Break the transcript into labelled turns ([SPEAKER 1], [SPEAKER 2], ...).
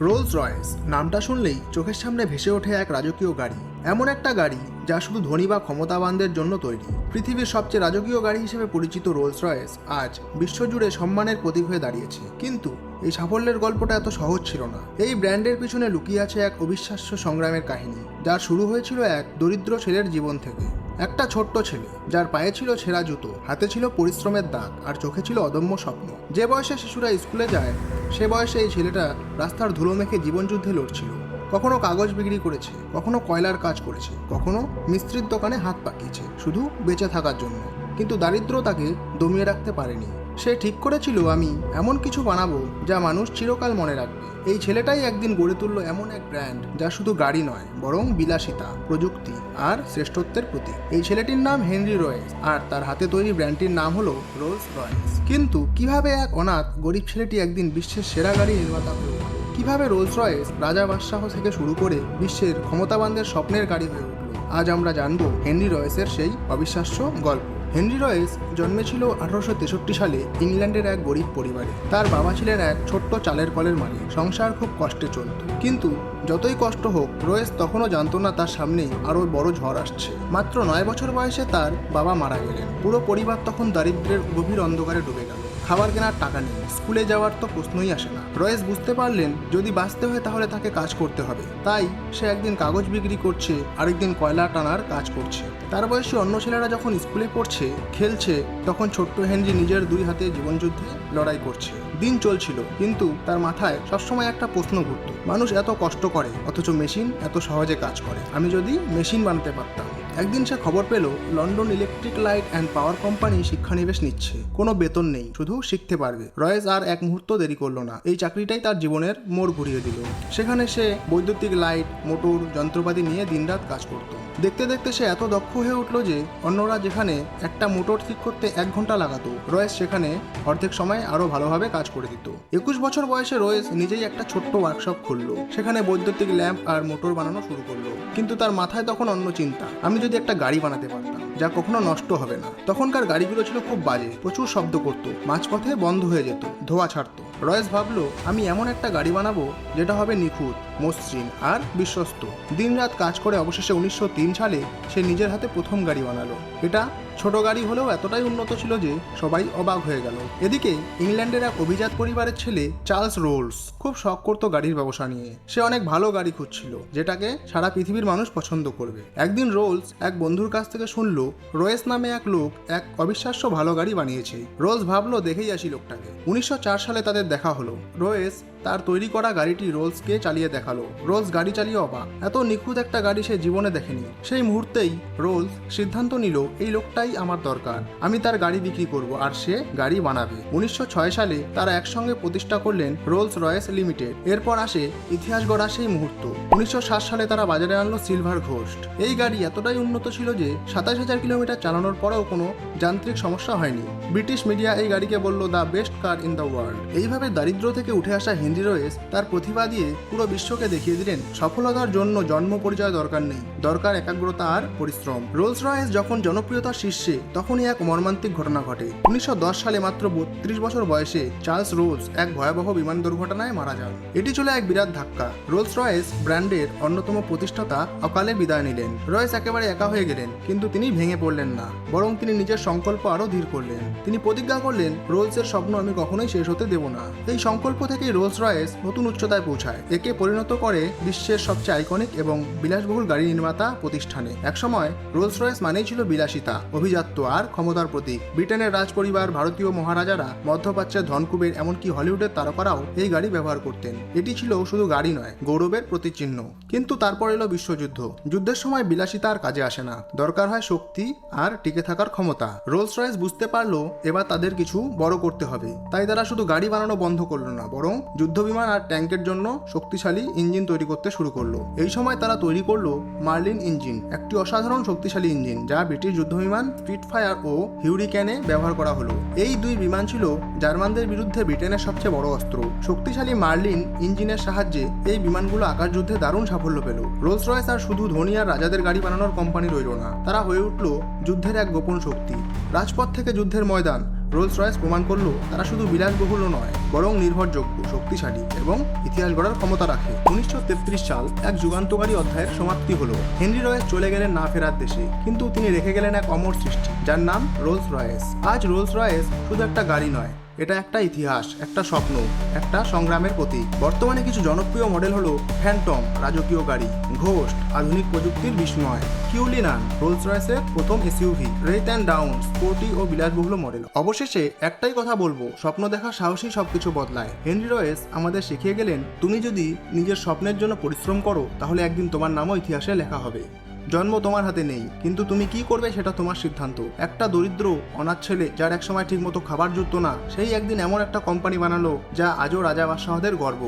[SPEAKER 1] Rolls Royce নামটা শুনলেই চোখের সামনে ভেসে ওঠে এক রাজকীয় গাড়ি। এমন একটা গাড়ি যা শুধু ধনী বা ক্ষমতাবানদের জন্য তৈরি। পৃথিবীর সবচেয়ে রাজকীয় গাড়ি হিসেবে পরিচিত রোলস রয়েস আজ বিশ্বজুড়ে সম্মানের প্রতীক হয়ে দাঁড়িয়েছে। কিন্তু এই সাফল্যের গল্পটা এত সহজ ছিল না। এই ব্র্যান্ডের পিছনে লুকিয়ে আছে এক অবিশ্বাস্য সংগ্রামের কাহিনী, যার শুরু হয়েছিল এক দরিদ্র ছেলের জীবন থেকে। একটা ছোট্ট ছেলে, যার পায়ে ছিল ছেঁড়া জুতো, হাতে ছিল পরিশ্রমের দাগ আর চোখে ছিল অদম্য স্বপ্ন। যে বয়সে শিশুরা স্কুলে যায়, সে বয়সে এই ছেলেটা রাস্তার ধুলো মেখে জীবনযুদ্ধে লড়ছিল। কখনো কাগজ বিক্রি করেছে, কখনো কয়লার কাজ করেছে, কখনো মিস্ত্রির দোকানে হাত পাকিয়েছে, শুধু বেঁচে থাকার জন্য। কিন্তু দারিদ্র তাকে দমিয়ে রাখতে পারেনি। সে ঠিক করেছিল, আমি এমন কিছু বানাবো যা মানুষ চিরকাল মনে রাখবে। এই ছেলেটাই একদিন গড়ে তুললো এমন এক ব্র্যান্ড যা শুধু গাড়ি নয়, বরং বিলাসিতা, প্রযুক্তি আর শ্রেষ্ঠত্বের প্রতীক। এই ছেলেটির নাম হেনরি রয়েস আর তার হাতে তৈরি ব্র্যান্ডটির নাম হলো রোলস রয়েস। কিন্তু কীভাবে এক অনাথ গরিব ছেলেটি একদিন বিশ্বের সেরা গাড়ি নির্মাতা উঠল? কীভাবে রোলস রয়েস রাজা বাদশাহ থেকে শুরু করে বিশ্বের ক্ষমতাবানদের স্বপ্নের গাড়ি হয়ে উঠল? আজ আমরা জানব হেনরি রয়েসের সেই অবিশ্বাস্য গল্প। হেনরি রয়েস জন্মেছিল আঠারোশো তেষট্টি সালে ইংল্যান্ডের এক গরিব পরিবারে। তার বাবা ছিলেন এক ছোট্ট চালের কলের মালিক। সংসার খুব কষ্টে চলত। কিন্তু যতই কষ্ট হোক, রয়েস তখনও জানতো না তার সামনে আরও বড় ঝড় আসছে। মাত্র নয় বছর বয়সে তার বাবা মারা গেলেন। পুরো পরিবার তখন দারিদ্রের গভীর অন্ধকারে ডুবে খাবার কেনার টাকা নেই। স্কুলে যাওয়ার তো প্রশ্নই আসে না। রয়েস বুঝতে পারলেন, যদি বাঁচতে হয় তাহলে তাকে কাজ করতে হবে। তাই সে একদিন কাগজ বিক্রি করছে, আরেকদিন কয়লা টানার কাজ করছে। তার বয়সী অন্য ছেলেরা যখন স্কুলে পড়ছে, খেলছে, তখন ছোট্ট হেনরি নিজের দুই হাতে জীবনযুদ্ধে লড়াই করছে। দিন চলছিল, কিন্তু তার মাথায় সবসময় একটা প্রশ্ন ঘুরত। মানুষ এত কষ্ট করে, অথচ মেশিন এত সহজে কাজ করে। আমি যদি মেশিন বানাতে পারতাম। একদিন সে খবর পেল, London electric light and power company শিক্ষানিবেশ নিচ্ছে। কোনো বেতন নেই, শুধু শিখতে পারবে। রয়েস আর এক মুহূর্ত দেরি করল না। এই চাকরিটাই তার জীবনের মোড় ঘুরিয়ে দিল। সেখানে সে বৈদ্যুতিক লাইট, মোটর, যন্ত্রপাতি নিয়ে দিনরাত কাজ করত। দেখতে দেখতে সে এত দক্ষ হয়ে উঠল যে, অন্যরা যেখানে একটা মোটর ঠিক করতে এক ঘণ্টা লাগাতো, রয়েস সেখানে অর্ধেক সময় আরও ভালোভাবে কাজ করে দিত। একুশ বছর বয়সে রয়েস নিজেই একটা ছোট্ট ওয়ার্কশপ খুললো। সেখানে বৈদ্যুতিক ল্যাম্প আর মোটর বানানো শুরু করল। কিন্তু তার মাথায় তখন অন্য চিন্তা। আমি যদি একটা গাড়ি বানাতে পারতাম। যা কখনো নষ্ট হবে না। তখনকার গাড়িগুলো ছিল খুব বাজে, প্রচুর শব্দ করতো, মাঝপথে বন্ধ হয়ে যেত, ধোয়া ছাড়তো। রয়েস ভাবলো, আমি এমন একটা গাড়ি বানাবো যেটা হবে নিখুঁত, মসৃণ আর বিশ্বস্ত। দিনরাত কাজ করে অবশেষে উনিশশো তিন সালে সে নিজের হাতে প্রথম গাড়ি বানালো। এটা ছোট গাড়ি হলেও এতটাই উন্নত ছিল যে সবাই অবাক হয়ে গেল। এদিকে ইংল্যান্ডের এক অভিজাত পরিবারের ছেলে চার্লস রোলস খুব শখ করতো গাড়ির ব্যবসা নিয়ে। সে অনেক ভালো গাড়ি খুঁজছিল, যেটাকে সারা পৃথিবীর মানুষ পছন্দ করবে। একদিন রোলস এক বন্ধুর কাছ থেকে শুনলো রয়েস নামে এক লোক এক অবিশ্বাস্য ভালো গাড়ি বানিয়েছে। রোজ ভাবলো দেখেই আসি লোকটাকে। উনিশশো চার সালে তাদের দেখা হলো। রোয়েস তার তৈরি করা গাড়িটি রোলসকে চালিয়ে দেখাল। রোলস গাড়ি চালিয়ে অবাক। এত নিখুঁত একটা গাড়ি সে জীবনে দেখেনি। সেই মুহূর্তেই রোলস সিদ্ধান্ত নিল, এই লোকটাই আমার দরকার। আমি তার গাড়ি বিক্রি করব আর সে গাড়ি বানাবে। উনিশশো ছয় সালে তারা একসঙ্গে প্রতিষ্ঠা করলেন রোলস রয়েস লিমিটেড। এরপর আসে ইতিহাস গড়া সেই মুহূর্ত। উনিশশো ষাট সালে তারা বাজারে আনলো সিলভার ঘোস্ট। এই গাড়ি এতটাই উন্নত ছিল যে সাতাশ হাজার কিলোমিটার চালানোর পরেও কোনো যান্ত্রিক সমস্যা হয়নি। ব্রিটিশ মিডিয়া এই গাড়িকে বলল, the best car in the world. এইভাবে দারিদ্র থেকে উঠে আসা হেনরি রয়েস তার প্রতিভা দিয়ে পুরো বিশ্বকে দেখিয়ে দিলেন, সফলতার জন্য জন্ম পরিচয় দরকার নেই, দরকার একাগ্রতা আর পরিশ্রম। রোলস রয়েস যখন জনপ্রিয়তার শীর্ষে, তখনই এক মর্মান্তিক ঘটনা ঘটে। উনিশশো দশ সালে মাত্র বত্রিশ বছর বয়সে চার্লস রোলস এক ভয়াবহ বিমান দুর্ঘটনায় মারা যান। এটি ছিল এক বিরাট ধাক্কা। রোলস রয়েস ব্র্যান্ডের অন্যতম প্রতিষ্ঠাতা অকালে বিদায় নিলেন। রয়েস একেবারে একা হয়ে গেলেন, কিন্তু তিনি ভেঙে পড়লেন না, বরং তিনি নিজের সংকল্প আরও ধীর করলেন। তিনি প্রতিজ্ঞা করলেন, রোলসের স্বপ্ন আমি কখনোই শেষ হতে দেব না। এই সংকল্প থেকেই রোলস রয়েস নতুন উচ্চতায় পৌঁছায়। একে পরিণত করে বিশ্বের সবচেয়ে আইকনিক এবং বিলাসবহুল গাড়ি নির্মাতা প্রতিষ্ঠানে। একসময়, রোলস রয়েস মানেই ছিল বিলাসিতা, অভিজাত্য আর ক্ষমতার প্রতীক। ব্রিটেনের রাজ পরিবার ভারতীয় মহারাজারা, মধ্যপ্রাচ্যের ধনকুবের এমনকি হলিউডের তারকারাও এই গাড়ি ব্যবহার করতেন। এটি ছিল শুধু গাড়ি নয়, গৌরবের প্রতিচিহ্ন। কিন্তু তারপর এলো বিশ্বযুদ্ধ। যুদ্ধের সময় বিলাসিতা আর কাজে আসে না। দরকার হয় শক্তি আর টিকে থাকার ক্ষমতা। রোলস রয়েস বুঝতে পারল এবার তাদের কিছু বড় করতে হবে। তাই তারা শুধু গাড়ি বানানো বন্ধ করল না, বরং যুদ্ধবিমান আর ট্যাঙ্কের জন্য শক্তিশালী ইঞ্জিন তৈরি করতে শুরু করল। এই সময় তারা তৈরি করল মার্লিন ইঞ্জিন, একটি অসাধারণ শক্তিশালী ইঞ্জিন যা ব্রিটিশ যুদ্ধবিমান ফায়ার ও হিউরিক্যানে ব্যবহার করা হলো। এই দুই বিমান ছিল জার্মানদের বিরুদ্ধে ব্রিটেনের সবচেয়ে বড় অস্ত্র। শক্তিশালী মার্লিন ইঞ্জিনের সাহায্যে এই বিমানগুলো আকাশ যুদ্ধে দারুণ সাফল্য পেল। রোলস রয়েস আর শুধু ধনী আর রাজাদের গাড়ি বানানোর কোম্পানি রইল না, তারা হয়ে উঠল যুদ্ধের এক গোপন শক্তি। রাজপথ থেকে যুদ্ধের ময়দান। রোলস রয়েস প্রমাণ করল, তারা শুধু বিলাসবহুল নয়, বরং নির্ভরযোগ্য, শক্তিশালী এবং ইতিহাস গড়ার ক্ষমতা রাখে। উনিশশো তেত্রিশ সাল এক যুগান্তকারী অধ্যায়ের সমাপ্তি হল। হেনরি রয়েস চলে গেলেন না ফেরার দেশে, কিন্তু তিনি রেখে গেলেন এক অমর সৃষ্টি, যার নাম রোলস রয়েস। আজ রোলস রয়েস শুধু একটা গাড়ি নয় এটা একটা ইতিহাস, একটা স্বপ্ন, একটা সংগ্রামের প্রতীক। বর্তমানে কিছু জনপ্রিয় মডেল হলো ফ্যান্টম রাজকীয় গাড়ি ঘোস্ট আধুনিক প্রযুক্তির বিস্ময় কিউলিনান রোলস রয়েসের প্রথম SUV rate and down sporty ও বিলাসবহুল মডেল। অবশেষে একটাই কথা বলব, স্বপ্ন দেখা সাহসী সবকিছু বদলায়। হেনরি রয়েস আমাদের শিখিয়ে গেলেন, তুমি যদি নিজের স্বপ্নের জন্য পরিশ্রম করো, তাহলে একদিন তোমার নামও ইতিহাসে লেখা হবে। জন্ম তোমার হাতে নেই, কিন্তু তুমি কি করবে সেটা তোমার সিদ্ধান্ত। একটা দরিদ্র, অনাথ ছেলে যার একসময় ঠিকমতো খাবার জুটতো না, সেই একদিন এমন একটা কোম্পানি বানালো যা আজও রাজা বাদশাহদের গর্ব।